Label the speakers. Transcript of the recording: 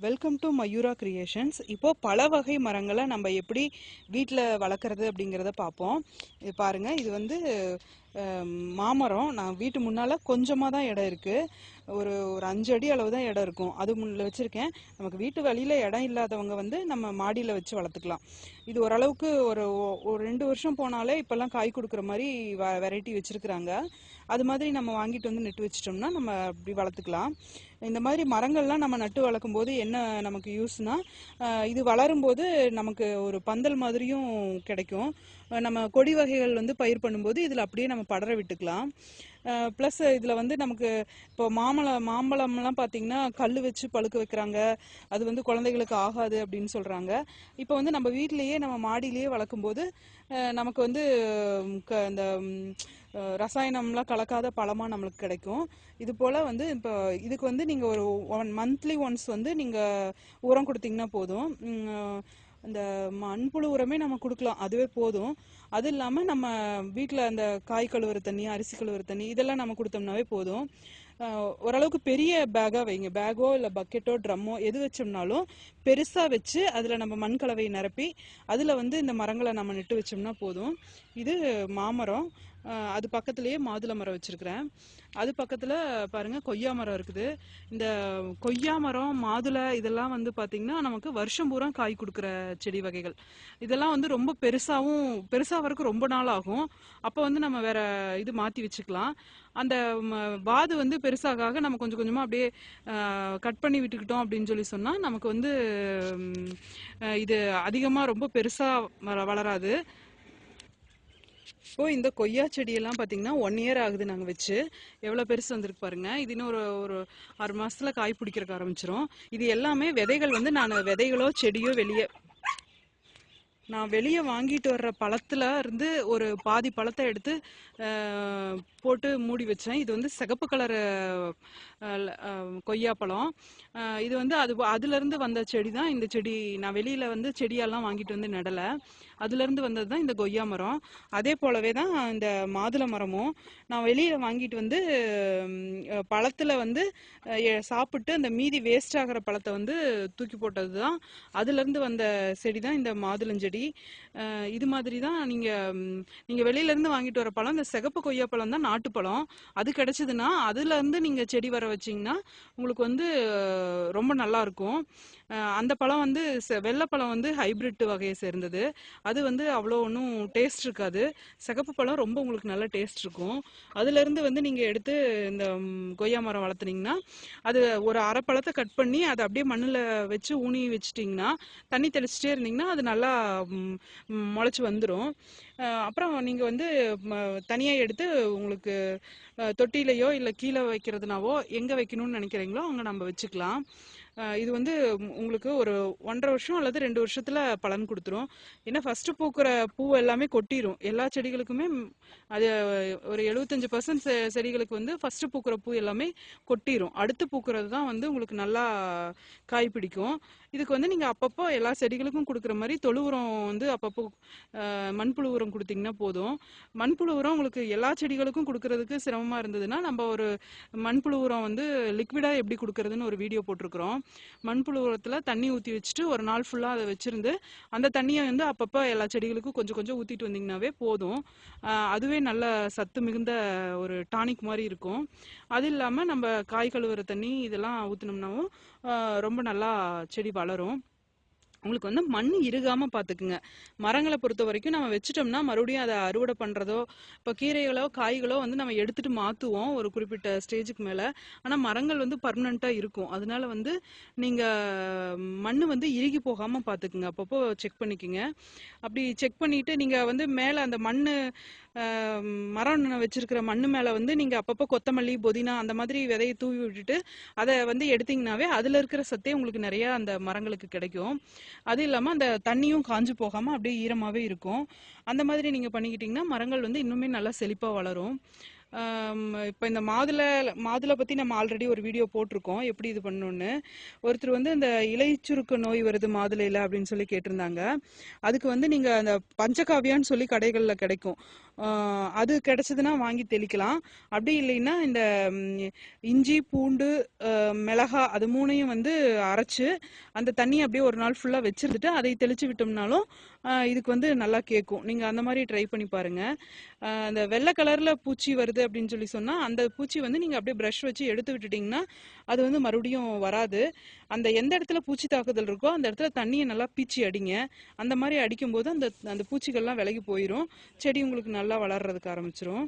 Speaker 1: Welcome to Mayura creations இப்போ பல வகை மரங்களை நம்ம எப்படி வீட்டில் வளர்க்குறது அப்படிங்கிறத பார்ப்போம். இது பாருங்க இது வந்து மாமரம் நான் வீட்டு முன்னால் கொஞ்சமாக தான் இடம் இருக்குது ஒரு ஒரு அஞ்சு அடி அளவு தான் இடம் இருக்கும். அது முன்னில் வச்சுருக்கேன். நமக்கு வீட்டு வழியில் இடம் இல்லாதவங்க வந்து நம்ம மாடியில் வச்சு வளர்த்துக்கலாம். இது ஓரளவுக்கு ஒரு ஒரு ரெண்டு வருஷம் போனாலே இப்போல்லாம் காய் கொடுக்குற மாதிரி வ வெரைட்டி வச்சுருக்குறாங்க. அது மாதிரி நம்ம வாங்கிட்டு வந்து நட்டு வச்சிட்டோம்னா நம்ம அப்படி வளர்த்துக்கலாம். இந்த மாதிரி மரங்கள்லாம் நம்ம நட்டு வளர்க்கும் போது என்ன நமக்கு யூஸ்னா இது வளரும் போது நமக்கு ஒரு பந்தல் மாதிரியும் கிடைக்கும். நம்ம கொடி வகைகள் வந்து பயிர் பண்ணும்போது இதில் அப்படியே நம்ம படர விட்டுக்கலாம். ப்ளஸ் இதில் வந்து நமக்கு இப்போ மாம்பழம் மாம்பழம்லாம் பார்த்தீங்கன்னா கல் வச்சு பழுக்க வைக்கிறாங்க. அது வந்து குழந்தைகளுக்கு ஆகாது அப்படின்னு சொல்கிறாங்க இப்போ வந்து நம்ம வீட்டிலேயே நம்ம மாடியிலேயே வளர்க்கும்போது நமக்கு வந்து க- இந்த ரசாயனம்லாம் கலக்காத பழமாக நம்மளுக்கு கிடைக்கும். இது போல் வந்து இப்போ இதுக்கு வந்து நீங்கள் ஒரு ஒன் மந்த்லி ஒன்ஸ் வந்து நீங்கள் உரம் கொடுத்தீங்கன்னா போதும். அந்த மண்புழு உரமே நம்ம கொடுக்கலாம். அதுவே போதும். அது இல்லாமல் நம்ம வீட்டில் அந்த காய் கழுவுற தண்ணி அரிசி கழுவுற தண்ணி இதெல்லாம் நம்ம கொடுத்தோம்னாவே போதும். ஓரளவுக்கு பெரிய பேக்காக வைங்க. பேக்கோ இல்லை பக்கெட்டோ ட்ரம்மோ எது வச்சோம்னாலும் பெருசாக வச்சு அதில் நம்ம மண் கலவையை நிரப்பி அதில் வந்து இந்த மரங்களை நம்ம நட்டு வச்சோம்னா போதும். இது மாமரம். அது பக்கத்துலேயே மாதுளை மரம் வச்சுருக்கிறேன். அது பக்கத்தில் பாருங்கள் கொய்யா மரம் இருக்குது. இந்த கொய்யா மரம் மாதுளை இதெல்லாம் வந்து பார்த்திங்கன்னா நமக்கு வருஷம் பூரா காய் கொடுக்குற செடி வகைகள். இதெல்லாம் வந்து ரொம்ப பெருசாகவும் பெருசாக பெருசாகிறதுக்கு ரொம்ப நாள் ஆகும். அப்போ வந்து நம்ம வேற இது மாற்றி வச்சுக்கலாம். அந்த வாது வந்து பெருசாக நம்ம கொஞ்சம் கொஞ்சமாக அப்படியே கட் பண்ணி விட்டுக்கிட்டோம் அப்படின்னு சொல்லி சொன்னால் நமக்கு வந்து இது அதிகமாக ரொம்ப பெருசாக வளராது. இப்போ இந்த கொய்யா செடியெல்லாம் பார்த்தீங்கன்னா ஒன் இயர் ஆகுது நாங்கள் வச்சு. எவ்வளோ பெருசு வந்திருக்கு பாருங்க. இது இன்னும் ஒரு ஒரு ஆறு மாசத்துல காய் பிடிக்கிறக்கு ஆரம்பிச்சிரும். இது எல்லாமே விதைகள் வந்து நான் விதைகளோ செடியோ வெளியே நான் வெளியே வாங்கிட்டு வர்ற பழத்துல இருந்து ஒரு பாதி பழத்தை எடுத்து போட்டு மூடி வச்சேன். இது வந்து சிகப்பு கலர் கொய்யா பழம். இது வந்து அது அதுலேருந்து வந்த செடி தான் இந்த செடி. நான் வெளியில் வந்து செடியெல்லாம் வாங்கிட்டு வந்து நடலை. அதுலேருந்து வந்தது தான் இந்த கொய்யா மரம். அதே போலவே தான் இந்த மாதுளை மரமும். நான் வெளியில் வாங்கிட்டு வந்து பழத்தில் வந்து சாப்பிட்டு அந்த மீதி வேஸ்ட் ஆகிற பழத்தை வந்து தூக்கி போட்டது தான் அதுலேருந்து வந்த செடி தான் இந்த மாதுளஞ்செடி. அஹ், இது மாதிரி தான் நீங்கள் நீங்கள் வெளியிலேருந்து வாங்கிட்டு வர பழம் இந்த சிகப்பு கொய்யா பழம் தான் நாட்டுப்பழம் அது கிடச்சிதுன்னா அதுலேருந்து நீங்கள் செடி வர வச்சிங்கன்னா உங்களுக்கு வந்து ரொம்ப நல்லாயிருக்கும் அந்த பழம் வந்து செ- வெள்ளைப்பழம் வந்து ஹைப்ரிட் வகையை சேர்ந்தது. அது வந்து அவ்வளோ ஒன்றும் டேஸ்ட் இருக்காது. சிகப்பு பழம் ரொம்ப உங்களுக்கு நல்ல டேஸ்ட் இருக்கும். அதுலேருந்து வந்து நீங்கள் எடுத்து இந்த கொய்யா மரம் வளர்த்துனீங்கன்னா அது ஒரு அரை பழத்தை கட் பண்ணி அதை அப்படியே மண்ணில் வச்சு ஊனி வச்சுட்டிங்கன்னா தண்ணி தெளிச்சிட்டே இருந்தீங்கன்னா அது நல்லா முளைச்சி வந்துடும் அப்புறம் நீங்கள் வந்து தனியாக எடுத்து உங்களுக்கு தொட்டிலையோ இல்லை கீழே வைக்கிறதுனாவோ எங்கே வைக்கணும்னு நினைக்கிறீங்களோ அங்கே நம்ம வச்சுக்கலாம். இது வந்து உங்களுக்கு ஒரு ஒன்றரை வருஷம் அல்லது ரெண்டு வருஷத்தில் பலன் கொடுத்துரும். ஏன்னா ஃபஸ்ட்டு பூக்கிற பூ எல்லாமே கொட்டிரும். எல்லா செடிகளுக்குமே அது ஒரு எழுபத்தஞ்சு பர்சன்ட் செடிகளுக்கு வந்து ஃபஸ்ட்டு பூக்கிற பூ எல்லாமே கொட்டிடும் அடுத்து பூக்கிறது தான் வந்து உங்களுக்கு நல்லா காய் பிடிக்கும். இதுக்கு வந்து நீங்கள் அப்பப்போ எல்லா செடிகளுக்கும் கொடுக்குற மாதிரி தொழு உரம் வந்து அப்பப்போ மண்புழு உரம் கொடுத்தீங்கன்னா போதும். மண்புழு உரம் உங்களுக்கு எல்லா செடிகளுக்கும் கொடுக்கறதுக்கு சிரமமாக இருந்ததுன்னா நம்ம ஒரு மண்புழு உரம் வந்து லிக்விடாக எப்படி கொடுக்கறதுன்னு ஒரு வீடியோ போட்டிருக்கிறோம். மண்புழு உரத்தில் தண்ணி ஊற்றி வச்சுட்டு ஒரு நாள் ஃபுல்லாக அதை வச்சுருந்து அந்த தண்ணியை வந்து அப்பப்போ எல்லா செடிகளுக்கும் கொஞ்சம் கொஞ்சம் ஊற்றிட்டு வந்தீங்கன்னாவே போதும். அதுவே நல்ல சத்து மிகுந்த ஒரு டானிக் மாதிரி இருக்கும். அது இல்லாமல் நம்ம காய் கழுவுற தண்ணி இதெல்லாம் ஊற்றினோம்னாவும் ரொம்ப நல்லா செடி வளரும். உங்களுக்கு வந்து மண் இறுகாமல் பார்த்துக்குங்க மரங்களை பொறுத்த வரைக்கும் நம்ம வச்சுட்டோம்னா மறுபடியும் அதை அறுவடை பண்ணுறதோ இப்போ கீரைகளோ காய்களோ வந்து நம்ம எடுத்துட்டு மாற்றுவோம் ஒரு குறிப்பிட்ட ஸ்டேஜுக்கு மேலே. ஆனால் மரங்கள் வந்து பர்மனெண்ட்டாக இருக்கும். அதனால வந்து நீங்கள் மண் வந்து இறுகி போகாமல் பார்த்துக்குங்க அப்பப்போ செக் பண்ணிக்கோங்க. அப்படி செக் பண்ணிட்டு நீங்கள் வந்து மேலே அந்த மண் மரம் வச்சிருக்கிற மண் மேலே வந்து நீங்கள் அப்பப்போ கொத்தமல்லி புதினா அந்த மாதிரி விதையை தூவி விட்டுட்டு அதை வந்து எடுத்தீங்கன்னாவே அதில் இருக்கிற சத்தே உங்களுக்கு நிறையா அந்த மரங்களுக்கு கிடைக்கும். அது இல்லாமல் அந்த தண்ணியும் காஞ்சு போகாமல் அப்படியே ஈரமாகவே இருக்கும். அந்த மாதிரி நீங்கள் பண்ணிக்கிட்டிங்கன்னா மரங்கள் வந்து இன்னுமே நல்லா செழிப்பாக வளரும். இப்போ இந்த மாதுளை மாதுளை பற்றி நம்ம ஆல்ரெடி ஒரு வீடியோ போட்டிருக்கோம். எப்படி இது பண்ணணும்னு. ஒருத்தர் வந்து இந்த இலைச்சுருக்க நோய் வருது மாதுளையில் அப்படின்னு சொல்லி கேட்டிருந்தாங்க. அதுக்கு வந்து நீங்கள் அந்த பஞ்சகாவியான்னு சொல்லி கடைகளில் கிடைக்கும். அது கிடைச்சதுன்னா வாங்கி தெளிக்கலாம். அப்படி இல்லைன்னா இந்த இஞ்சி பூண்டு மிளகா அது மூணையும் வந்து அரைச்சு அந்த தண்ணியை அப்படியே ஒரு நாள் ஃபுல்லாக வச்சிருந்துட்டு அதை தெளிச்சு விட்டோம்னாலும் இதுக்கு வந்து நல்லா கேட்கும் நீங்கள் அந்த மாதிரி ட்ரை பண்ணி பாருங்க. அந்த வெள்ளை கலரில் பூச்சி வருது அப்படின்னு சொல்லி சொன்னால் அந்த பூச்சி வந்து நீங்கள் அப்படியே ப்ரஷ் வச்சு எடுத்து விட்டுட்டிங்கன்னா அது வந்து மறுபடியும் வராது. அந்த எந்த இடத்துல பூச்சி தாக்குதல் இருக்கோ அந்த இடத்துல தண்ணியை நல்லா பீச்சி அடிங்க. அந்த மாதிரி அடிக்கும்போது அந்த அந்த பூச்சிகள்லாம் விலகி போயிடும் செடி உங்களுக்கு நல்லா வளர்றதுக்கு ஆரம்பிச்சிரும்.